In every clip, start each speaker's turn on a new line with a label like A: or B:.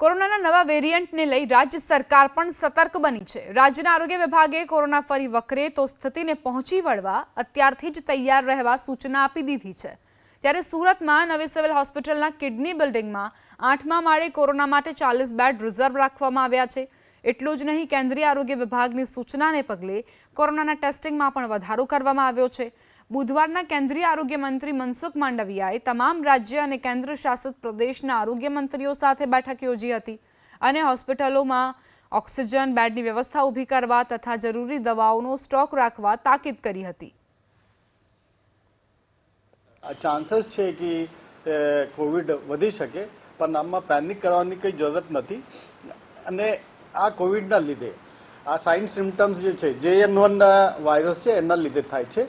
A: કોરોનાના નવા વેરિયન્ટને લઈ રાજ્ય સરકાર પણ સતર્ક બની છે. રાજ્યના આરોગ્ય વિભાગે કોરોના ફરી વકરે તો સ્થિતિને પહોંચી વળવા અત્યારથી જ તૈયાર રહેવા સૂચના આપી દીધી છે. ત્યારે સુરતમાં નવી સિવિલ હોસ્પિટલના કિડની બિલ્ડિંગમાં આઠમા માળે કોરોના માટે ચાલીસ બેડ રિઝર્વ રાખવામાં આવ્યા છે. એટલું જ નહીં, કેન્દ્રીય આરોગ્ય વિભાગની સૂચનાને પગલે કોરોનાના ટેસ્ટિંગમાં પણ વધારો કરવામાં આવ્યો છે. બુધવારના કેન્દ્રીય આરોગ્ય મંત્રી મનસુખ માંડવિયાએ તમામ રાજ્ય અને કેન્દ્ર શાસિત પ્રદેશના આરોગ્ય મંત્રીઓ સાથે બેઠક યોજી હતી અને હોસ્પિટલોમાં ઓક્સિજન, બેડની વ્યવસ્થા ઊભી કરવા તથા જરૂરી દવાઓનો સ્ટોક રાખવા તાકીદ કરી હતી.
B: ચાન્સીસ છે કે કોવિડ વધી શકે, પણ આમાં પેનિક કરવાની કંઈ જરૂરત નથી. અને આ કોવિડના લીધે, આ સાઇન સિમ્ટમ્સ જે છે, જે એન વન વાયરસ છે, એના લીધે થાય છે.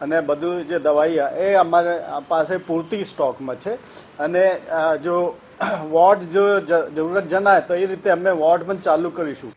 B: અને બધું જે દવાઈ એ અમારે પાસે પૂરતી સ્ટોકમાં છે. અને જો, વોર્ડ જો, જરૂરત જણાય તો એ રીતે અમે વોર્ડ પણ ચાલુ કરીશું.